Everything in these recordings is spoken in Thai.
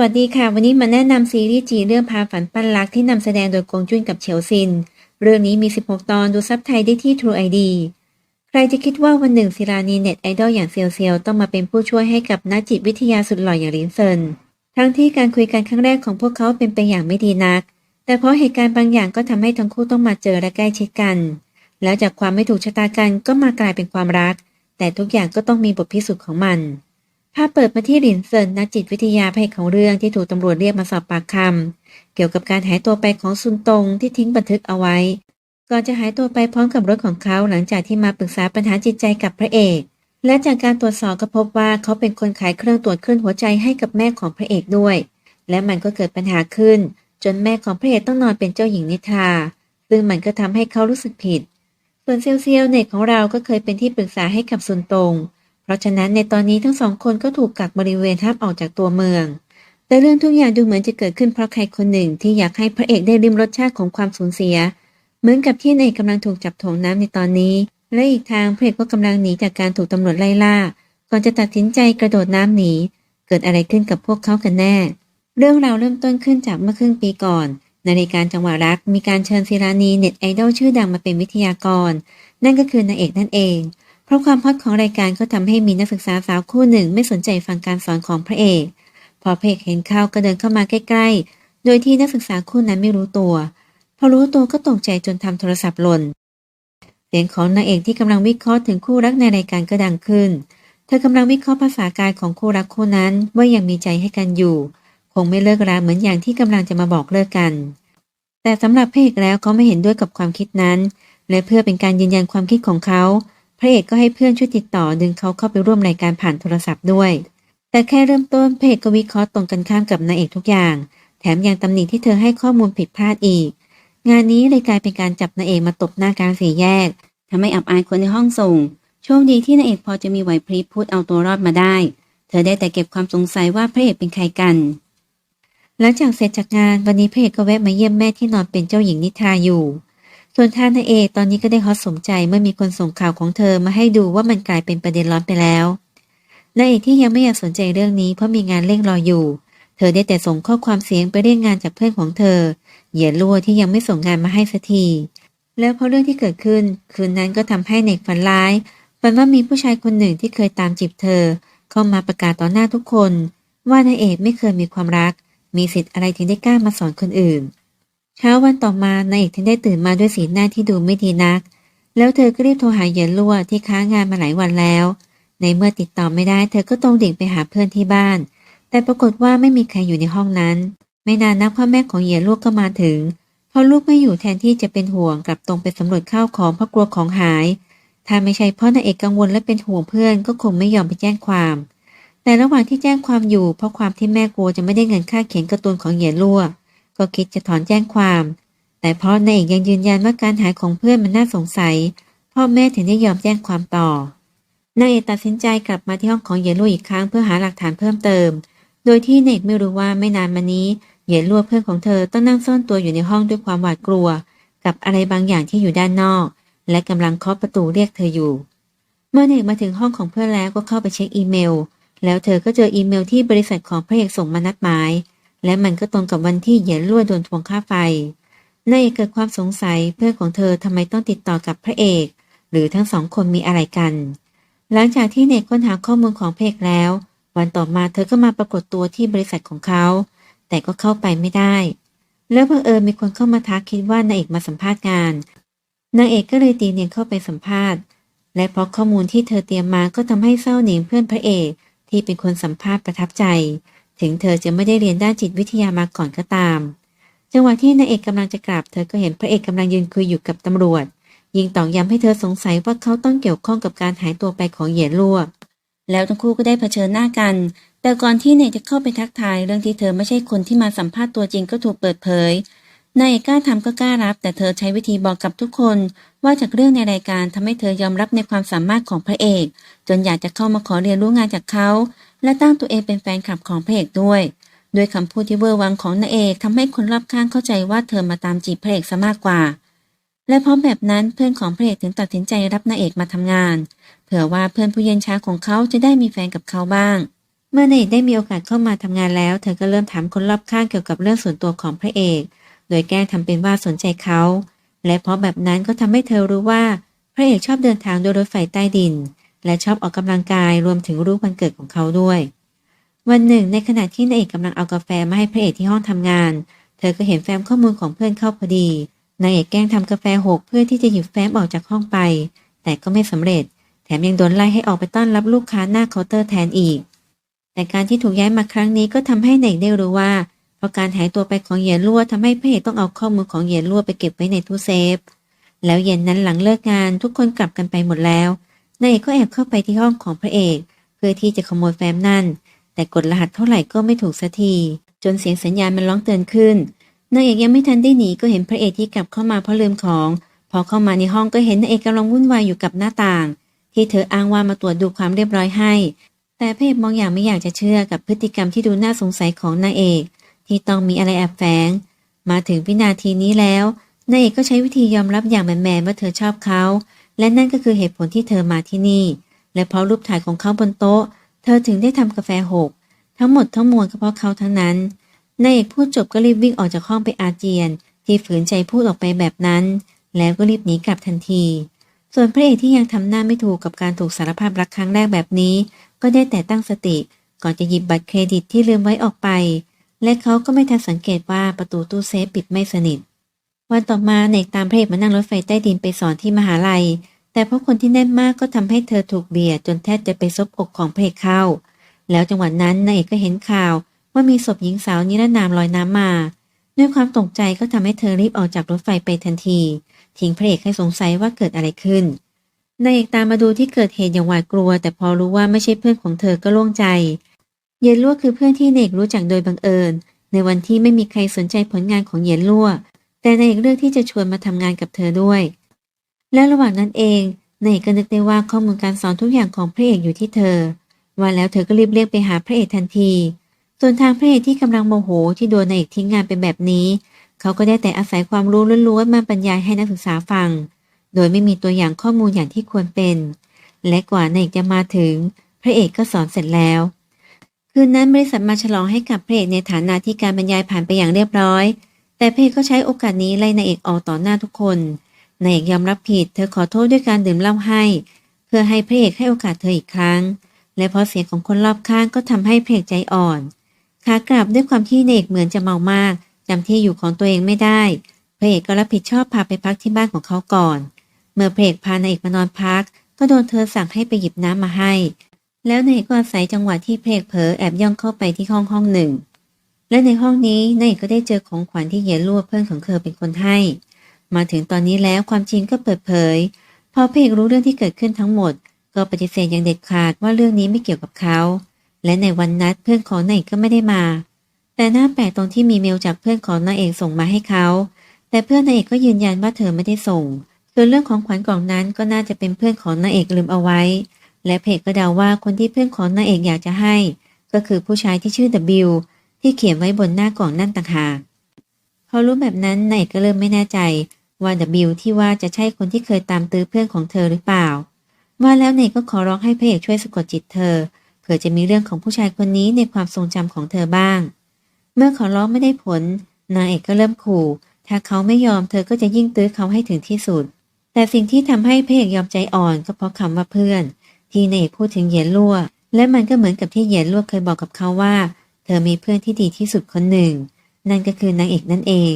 วัสดีค่ะ วันนี้มาแนะนำซีรีส์จีเรื่องพาฝันปั้นรักที่นำแสดงโดยกงจุนกับเฉียวซิน เรื่องนี้มี 16 ตอนดูซับไทยได้ที่ True ID ใครจะคิดว่าวันหนึ่งศิรานีเน็ตไอดอลอย่างเซียวเซียวต้องมาเป็นผู้ช่วยให้กับนักจิตวิทยาสุดหล่ออย่างลินเซิน ทั้งที่การคุยกันครั้งแรกของพวกเขาเป็นไปอย่างไม่ดีนัก แต่เพราะเหตุการณ์บางอย่างก็ทำให้ทั้งคู่ต้องมาเจอและใกล้ชิดกัน แล้วจากความไม่ถูกชะตากันก็มากลายเป็นความรัก แต่ทุกอย่างก็ต้องมีบทพิสูจน์ของมัน ภาพเปิดมาที่หลินเซินนักจิตวิทยาเอกของเรื่องที่ถูกตำรวจเรียกมาสอบปากคำเกี่ยวกับการหายตัวไปของซุนตงที่ทิ้งบันทึกเอาไว้ ก่อนจะหายตัวไปพร้อมกับรถของเขาหลังจากที่มาปรึกษาปัญหาจิตใจกับพระเอก และจากการตรวจสอบก็พบว่าเขาเป็นคนขายเครื่องตรวจคลื่นหัวใจให้กับแม่ของพระเอกด้วย และมันก็เกิดปัญหาขึ้น จนแม่ของพระเอกต้องนอนเป็นเจ้าหญิงนิทราซึ่งมันก็ทำให้เขารู้สึกผิด ส่วนเซียวเซียวเน็ตของเราก็เคยเป็นที่ปรึกษาให้กับซุนตง เพราะฉะนั้นในตอนนี้ทั้งสองคนก็ถูกกักบริเวณห้ามออกจากตัวเมือง แต่เรื่องทุกอย่างดูเหมือนจะเกิดขึ้นเพราะใครคนหนึ่งที่อยากให้พระเอกได้ริมรสชาติของความสูญเสีย เหมือนกับที่นายกำลังถูกจับถ่วงน้ำในตอนนี้ และอีกทางพระเอกก็กำลังหนีจากการถูกตำรวจไล่ล่า ก่อนจะตัดสินใจกระโดดน้ำหนี เกิดอะไรขึ้นกับพวกเขากันแน่ เรื่องราวเริ่มต้นขึ้นจากเมื่อครึ่งปีก่อนในรายการจังหวะรักมีการเชิญศิรานีเน็ตไอดอลชื่อดังมาเป็นวิทยากร นั่นก็คือนางเอกนั่นเอง เพราะความฮอตของรายการก็ทำให้มีนักศึกษาสาวคู่หนึ่งไม่สนใจฟังการสอนของพระเอก พอพระเอกเห็นเข้าก็เดินเข้ามาใกล้ๆ โดยที่นักศึกษาคู่นั้นไม่รู้ตัว พอรู้ตัวก็ตกใจจนทำโทรศัพท์หล่น เสียงของนางเอกที่กำลังวิเคราะห์ถึงคู่รักในรายการก็ดังขึ้น เธอกำลังวิเคราะห์ภาษากายของคู่รักคู่นั้นว่ายังมีใจให้กันอยู่ คงไม่เลิกราเหมือนอย่างที่กำลังจะมาบอกเลิกกัน แต่สำหรับพระเอกแล้วเขาไม่เห็นด้วยกับความคิดนั้น และเพื่อเป็นการยืนยันความคิดของเขา พระเอกก็ให้เพื่อนช่วยติดต่อดึงเขาเข้าไปร่วมรายการผ่านโทรศัพท์ด้วย แต่แค่เริ่มต้นพระเอกก็วิเคราะห์ตรงกันข้ามกับนางเอกทุกอย่าง แถมยังตำหนิที่เธอให้ข้อมูลผิดพลาดอีก งานนี้เลยกลายเป็นการจับนางเอกมาตบหน้ากลางสี่แยกทำให้อับอายคนในห้องส่งโชคดีที่นางเอกพอจะมีไหวพริบพูดเอาตัวรอดมาได้ เธอได้แต่เก็บความสงสัยว่าพระเอกเป็นใครกันหลังจากเสร็จจากงานวันนี้พระเอกก็แวะมาเยี่ยมแม่ที่นอนเป็นเจ้าหญิงนิทราอยู่ ส่วนท่านนางเอกตอนนี้ก็ได้ฮอตสมใจเมื่อมีคนส่งข่าวของเธอมาให้ดูว่ามันกลายเป็นประเด็นร้อนไปแล้วนางเอกที่ยังไม่อยากสนใจเรื่องนี้เพราะมีงานเร่งรออยู่ เธอได้แต่ส่งข้อความเสียงไปเรียกงานจากเพื่อนของเธอ เหยียดลัวที่ยังไม่ส่งงานมาให้สักที แล้วเพราะเรื่องที่เกิดขึ้น คืนนั้นก็ทำให้เนกฝันร้าย ฝันว่ามีผู้ชายคนหนึ่งที่เคยตามจีบเธอ เข้ามาประกาศต่อหน้าทุกคน ว่านายเอกไม่เคยมีความรัก มีสิทธิ์อะไรถึงได้กล้ามาสอนคนอื่น เช้าวันต่อมานายเอกถึงได้ตื่นมาด้วยสีหน้าที่ดูไม่ดีนัก แล้วเธอก็รีบโทรหาเหยียนลัวที่ค้างงานมาหลายวันแล้ว ในเมื่อติดต่อไม่ได้ เธอก็ตรงดิ่งไปหาเพื่อนที่บ้าน แต่ปรากฏว่าไม่มีใครอยู่ในห้องนั้น ไม่นานนักพ่อแม่ของเหยียนลัวก็มาถึงพอลูกไม่อยู่แทนที่จะเป็นห่วงกลับตรงไปสำรวจข้าวของเพราะกลัวของหาย ถ้าไม่ใช่เพราะนายเอกกังวลและเป็นห่วงเพื่อนก็คงไม่ยอมไปแจ้งความ แต่ระหว่างที่แจ้งความอยู่เพราะความที่แม่กลัวจะไม่ได้เงินค่าเขียนการ์ตูนของเหยียนลัว ก็คิดจะถอนแจ้งความ แต่พราะนเอกยังยืนยันว่าการหายของเพื่อนมันน่าสงสัย พ่อแม่ถึงได้ยอมแจ้งความต่อนายเอกตัดสินใจกลับมาที่ห้องของเยลัวอีกครั้งเพื่อหาหลักฐานเพิ่มเติม โดยที่เนกไม่รู้ว่าไม่นานมานี้เยลัวเพื่อนของเธอต้องนั่งซ่อนตัวอยู่ในห้องด้วยความหวาดกลัว กับอะไรบางอย่างที่อยู่ด้านนอก และกำลังเคาะประตูเรียกเธออยู่ เมื่อเนกมาถึงห้องของเพื่อนแล้วก็เข้าไปเช็คอีเมล แล้วเธอก็เจออีเมลที่บริษัทของพระเอกส่งมานัดหมาย และมันก็ตรงกับวันที่เหยียนลัวโดนทวงค่าไฟนายเกเกิดความสงสัยเพื่อนของเธอทำไมต้องติดต่อกับพระเอก หรือทั้งสองคนมีอะไรกัน หลังจากที่เนกค้นหาข้อมูลของเอกแล้ว วันต่อมาเธอก็มาปรากฏตัวที่บริษัทของเขา แต่ก็เข้าไปไม่ได้ แล้วบังเอิญมีคนเข้ามาทักคิดว่านายเอกมาสัมภาษณ์งานนางเอกก็เลยตีเนียนเข้าไปสัมภาษณ์ และเพราะข้อมูลที่เธอเตรียมมาก็ทำให้เศร้าหนิงเพื่อนพระเอกที่เป็นคนสัมภาษณ์ประทับใจ ถึงเธอจะไม่ได้เรียนด้านจิตวิทยามาก่อนก็ตาม จังหวะที่นางเอกกำลังจะกลับ เธอก็เห็นพระเอกกำลังยืนคุยอยู่กับตำรวจ ยิงตอกย้ำให้เธอสงสัยว่าเขาต้องเกี่ยวข้องกับการหายตัวไปของเหยียนลัวแล้วทั้งคู่ก็ได้เผชิญหน้ากัน แต่ก่อนที่เนกจะเข้าไปทักทายเรื่องที่เธอไม่ใช่คนที่มาสัมภาษณ์ตัวจริงก็ถูกเปิดเผยนายเอกกล้าทำก็กล้ารับ แต่เธอใช้วิธีบอกกับทุกคน ว่าจากเรื่องในรายการทำให้เธอยอมรับในความสามารถของพระเอก จนอยากจะเข้ามาขอเรียนรู้งานจากเขา และตั้งตัวเองเป็นแฟนคลับของพระเอกด้วย ด้วยคำพูดที่เวอร์วังของนายเอกทำให้คนรอบข้างเข้าใจว่าเธอมาตามจีบพระเอกซะมากกว่า และเพราะแบบนั้นเพื่อนของพระเอกถึงตัดสินใจรับนายเอกมาทำงาน เผื่อว่าเพื่อนผู้เย็นชาของเขาจะได้มีแฟนกับเขาบ้าง เมื่อนายเอกได้มีโอกาสเข้ามาทำงานแล้ว เธอก็เริ่มถามคนรอบข้างเกี่ยวกับเรื่องส่วนตัวของพระเอก โดยแกล้งทำเป็นว่าสนใจเขา และเพราะแบบนั้นก็ทำให้เธอรู้ว่าพระเอกชอบเดินทางโดยรถไฟใต้ดิน และชอบออกกำลังกายรวมถึงรู้วันเกิดของเขาด้วย วันหนึ่ง ในขณะที่นายเอกกำลังเอากาแฟมาให้พระเอกที่ห้องทำงาน เธอก็เห็นแฟ้มข้อมูลของเพื่อนเข้าพอดีนายเอกแกล้งทำกาแฟหกเพื่อที่จะหยิบแฟ้มออกจากห้องไป แต่ก็ไม่สำเร็จ แถมยังโดนไล่ให้ออกไปต้อนรับลูกค้าหน้าเคาน์เตอร์แทนอีก แต่การที่ถูกย้ายมาครั้งนี้ก็ทำให้นายเอกได้รู้ว่าเพราะการหายตัวไปของเหยียนรั่วทำให้พระเอกต้องเอาข้อมูลของเหยียนรั่วไปเก็บไว้ในตู้เซฟ แล้วเย็นนั้นหลังเลิกงานทุกคนกลับกันไปหมดแล้ว นายเอกก็แอบเข้าไปที่ห้องของพระเอก เพื่อที่จะขโมยแฟ้มนั่น แต่กดรหัสเท่าไหร่ก็ไม่ถูกสักที จนเสียงสัญญาณมันร้องเตือนขึ้นนางเอกยังไม่ทันได้หนีก็เห็นพระเอกที่กลับเข้ามาเพราะลืมของ พอเข้ามาในห้องก็เห็นนางเอกกำลังวุ่นวายอยู่กับหน้าต่าง ที่เธออ้างว่ามาตรวจดูความเรียบร้อยให้ แต่พระเอกมองอย่างไม่อยากจะเชื่อกับพฤติกรรมที่ดูน่าสงสัยของนางเอก ที่ต้องมีอะไรแอบแฝง มาถึงวินาทีนี้แล้วนางเอกก็ใช้วิธียอมรับอย่างแมนๆว่าเธอชอบเขา และนั่นก็คือเหตุผลที่เธอมาที่นี่ และเพราะรูปถ่ายของเขาบนโต๊ะ เธอถึงได้ทำกาแฟหก ทั้งหมดทั้งมวลก็เพราะเขาทั้งนั้นนายเอกพูดจบก็รีบวิ่งออกจากห้องไปอาเจียน ที่ฝืนใจพูดออกไปแบบนั้น แล้วก็รีบหนีกลับทันที ส่วนพระเอกที่ยังทำหน้าไม่ถูกกับการถูกสารภาพรักครั้งแรกแบบนี้ ก็ได้แต่ตั้งสติ ก่อนจะหยิบบัตรเครดิตที่ลืมไว้ออกไป และเขาก็ไม่ทันสังเกตว่าประตูตู้เซฟปิดไม่สนิท วันต่อมาเนกตามพระเอกมานั่งรถไฟใต้ดินไปสอนที่มหาลัย แต่เพราะคนที่แน่นมากก็ทำให้เธอถูกเบียดจนแทบจะไปซบอกของพระเอกเข้า แล้วจังหวะนั้นนายเอกก็เห็นข่าวว่ามีศพหญิงสาวนิรนามลอยน้ำมา ด้วยความตกใจก็ทำให้เธอรีบออกจากรถไฟไปทันที ทิ้งพระเอกให้สงสัยว่าเกิดอะไรขึ้นนายเอกตามมาดูที่เกิดเหตุอย่างหวาดกลัว แต่พอรู้ว่าไม่ใช่เพื่อนของเธอก็โล่งใจ เย็นลั่วคือเพื่อนที่เนกรู้จักโดยบังเอิญ ในวันที่ไม่มีใครสนใจผลงานของเย็นลั่ว แต่นายเอกเลือกที่จะชวนมาทำงานกับเธอด้วย และระหว่างนั้นเองนายเอกก็นึกได้ว่าข้อมูลการสอนทุกอย่างของพระเอกอยู่ที่เธอ ว่าแล้วเธอก็รีบเรียกไปหาพระเอกทันที ส่วนทางพระเอกที่กำลังโมโหที่โดนนายเอกทิ้งงานเป็นแบบนี้ เขาก็ได้แต่อาศัยความรู้ล้วนๆมาบรรยายให้นักศึกษาฟัง โดยไม่มีตัวอย่างข้อมูลอย่างที่ควรเป็น และกว่านายเอกจะมาถึง พระเอกก็สอนเสร็จแล้ว คืนนั้นบริษัทมาฉลองให้กับพระเอกในฐานะที่การบรรยายผ่านไปอย่างเรียบร้อย แต่พเอก็ใช้โอกาสนี้ไล่นายเอกออกต่อหน้าทุกคนนายเอกยอมรับผิด เธอขอโทษด้วยการดื่มเหล้าให้ เพื่อให้พระเอกให้โอกาสเธออีกครั้ง และเพราะเสียงของคนรอบข้างก็ทำให้พระเอกใจอ่อนขากลับด้วยความที่เนกเหมือนจะเมามากจำที่อยู่ของตัวเองไม่ได้ พระเอกก็รับผิดชอบพาไปพักที่บ้านของเขาก่อน เมื่อพระเอกพานายเอกมานอนพัก ก็โดนเธอสั่งให้ไปหยิบน้ำมาให้ แล้วนายก็อาศัยจังหวะที่พระเอกเผลอแอบย่องเข้าไปที่ห้องห้องหนึ่ง และในห้องนี้นายก็ได้เจอของขวัญที่เยลั่วเพื่อนของเธอเป็นคนให้ มาถึงตอนนี้แล้วความจริงก็เปิดเผย พอพระเอกรู้เรื่องที่เกิดขึ้นทั้งหมด ก็ปฏิเสธอย่างเด็ดขาดว่าเรื่องนี้ไม่เกี่ยวกับเขา และในวันนัดเพื่อนของนายเอกก็ไม่ได้มา แต่หน้าแปลกตรงที่มีเมลจากเพื่อนของนายเอกส่งมาให้เขา แต่เพื่อนนายเอกก็ยืนยันว่าเธอไม่ได้ส่งส่วนเรื่องของขวัญกล่องนั้นก็น่าจะเป็นเพื่อนของนายเอกลืมเอาไว้ และเพจก็เดาว่าคนที่เพื่อนของนายเอกอยากจะให้ ก็คือผู้ชายที่ชื่อ W ที่เขียนไว้บนหน้ากล่องนั่นต่างหากพอรู้แบบนั้นนายเอกก็เริ่มไม่แน่ใจว่า W ที่ว่าจะใช่คนที่เคยตามตื้อเพื่อนของเธอหรือเปล่า ว่าแล้วนายก็ขอร้องให้พระเอกช่วยสะกดจิตเธอ เผื่อจะมีเรื่องของผู้ชายคนนี้ในความทรงจำของเธอบ้าง เมื่อขอร้องไม่ได้ผล นางเอกก็เริ่มขู่ ถ้าเขาไม่ยอมเธอก็จะยิ่งตื้อเขาให้ถึงที่สุด แต่สิ่งที่ทำให้พระเอกยอมใจอ่อนก็เพราะคำว่าเพื่อน ที่นางเอกพูดถึงเหยียนลั่วและมันก็เหมือนกับที่เหยียนลั่วเคยบอกกับเขาว่า เธอมีเพื่อนที่ดีที่สุดคนหนึ่ง นั่นก็คือนางเอกนั่นเอง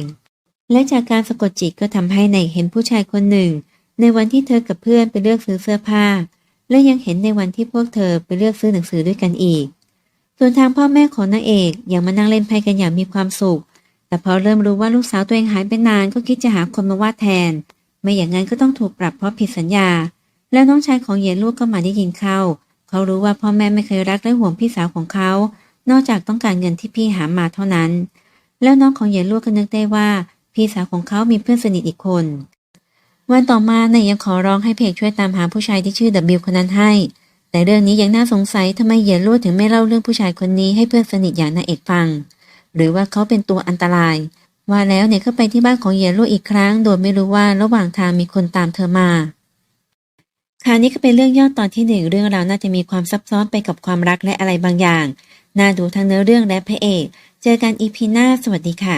และจากการสะกดจิตก็ทำให้นายเห็นผู้ชายคนหนึ่ง ในวันที่เธอกับเพื่อนไปเลือกซื้อเสื้อผ้า และยังเห็นในวันที่พวกเธอไปเลือกซื้อหนังสือด้วยกันอีก ส่วนทางพ่อแม่ของนางเอกยังมานั่งเล่นไพ่กันอย่างมีความสุข แต่พอเริ่มรู้ว่าลูกสาวตัวเองหายไปนานก็คิดจะหาคนมาวาดแทน ไม่อย่างนั้นก็ต้องถูกปรับเพราะผิดสัญญา แล้วน้องชายของเยนลูกก็มาได้ยินเข้า เขารู้ว่าพ่อแม่ไม่เคยรักและห่วงพี่สาวของเขา นอกจากต้องการเงินที่พี่หามาเท่านั้น แล้วน้องของเยนลูกก็นึกได้ว่า พี่สาวของเขามีเพื่อนสนิทอีกคน วันต่อมานายยังขอร้องให้เพกช่วยตามหาผู้ชายที่ชื่อดับบิวคนนั้นให้ แต่เรื่องนี้ยังน่าสงสัยทำไมเหยียนลู่ถึงไม่เล่าเรื่องผู้ชายคนนี้ให้เพื่อนสนิทอย่างนายเอกฟัง หรือว่าเขาเป็นตัวอันตราย ว่าแล้วเนี่ยก็ไปที่บ้านของเหยียนลู่อีกครั้ง โดยไม่รู้ว่าระหว่างทางมีคนตามเธอมาคราวนี้ก็เป็นเรื่องย่อตอนที่หนึ่งเรื่องราวน่าจะมีความซับซ้อนไปกับความรักและอะไรบางอย่าง น่าดูทั้งเนื้อเรื่องและพระเอก เจอกันอีพีหน้า สวัสดีค่ะ